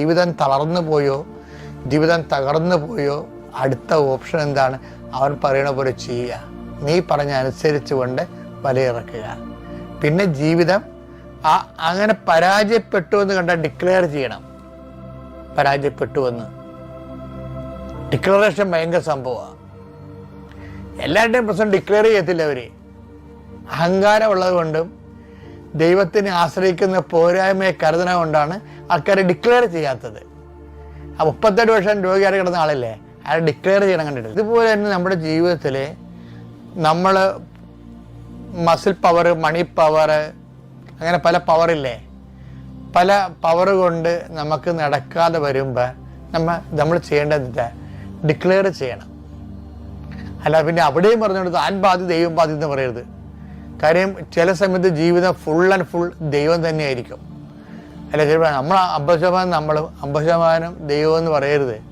ജീവിതം തളർന്നു പോയോ? ജീവിതം തകർന്നു പോയോ? അടുത്ത ഓപ്ഷൻ എന്താണ്? അവൻ പറയണ പോലെ ചെയ്യുക. നീ പറഞ്ഞ അനുസരിച്ച് കൊണ്ട് വലയിറക്കുക. പിന്നെ ജീവിതം ആ അങ്ങനെ പരാജയപ്പെട്ടു എന്ന് കണ്ടാൽ ഡിക്ലെയർ ചെയ്യണം. പരാജയപ്പെട്ടു എന്ന്. ഡിക്ലറേഷൻ ഭയങ്കര സംഭവമാണ്. എല്ലാവരുടെയും പ്രശ്നം ഡിക്ലെയർ ചെയ്യത്തില്ല അവർ അഹങ്കാരമുള്ളത് കൊണ്ടും ദൈവത്തിനെ ആശ്രയിക്കുന്ന പോരായ്മയെ കരുതണ കൊണ്ടാണ് ആൾക്കാരെ ഡിക്ലെയർ ചെയ്യാത്തത്. മുപ്പത്തെട്ട് വർഷം രോഗിയായി കിടന്ന ആളല്ലേ അയാൾ ഡിക്ലെയർ ചെയ്യണം കണ്ടിട്ട് ഇതുപോലെ തന്നെ നമ്മുടെ ജീവിതത്തിൽ നമ്മൾ മസിൽ പവർ മണി പവർ അങ്ങനെ പല പവറില്ലേ പല പവർ കൊണ്ട് നമുക്ക് നടക്കാതെ വരുമ്പോൾ നമ്മ നമ്മൾ ചെയ്യേണ്ടത് ഡിക്ലെയർ ചെയ്യണം. അല്ല പിന്നെ അവിടെയും പറഞ്ഞുകൊണ്ട് ആൻ ബാധി ദൈവം ബാധി എന്ന് പറയരുത്. കാര്യം ചില സമയത്ത് ജീവിതം ഫുൾ ആൻഡ് ഫുൾ ദൈവം തന്നെയായിരിക്കും. അല്ല ചിലപ്പോൾ നമ്മൾ അമ്പത് ശതമാനം നമ്മൾ അമ്പത് ശതമാനം ദൈവം എന്ന് പറയരുത്.